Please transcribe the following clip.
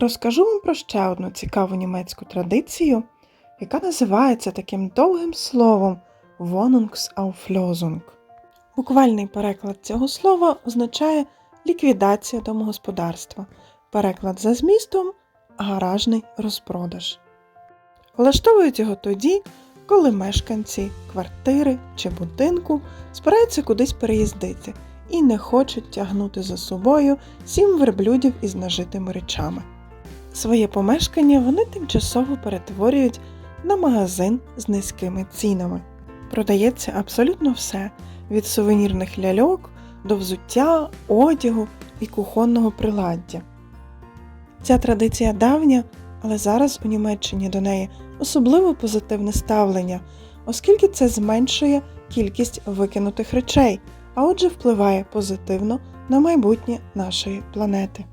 Розкажу вам про ще одну цікаву німецьку традицію, яка називається таким довгим словом Wohnungsauflösung. Буквальний переклад цього слова означає ліквідація домогосподарства. Переклад за змістом гаражний розпродаж. Влаштовують його тоді, коли мешканці квартири чи будинку збираються кудись переїздити і не хочуть тягнути за собою сім верблюдів із нажитими речами. Своє помешкання вони тимчасово перетворюють на магазин з низькими цінами. Продається абсолютно все від сувенірних ляльок до взуття, одягу і кухонного приладдя. Ця традиція давня, але зараз у Німеччині до неї особливо позитивне ставлення, оскільки це зменшує кількість викинутих речей, а отже впливає позитивно на майбутнє нашої планети.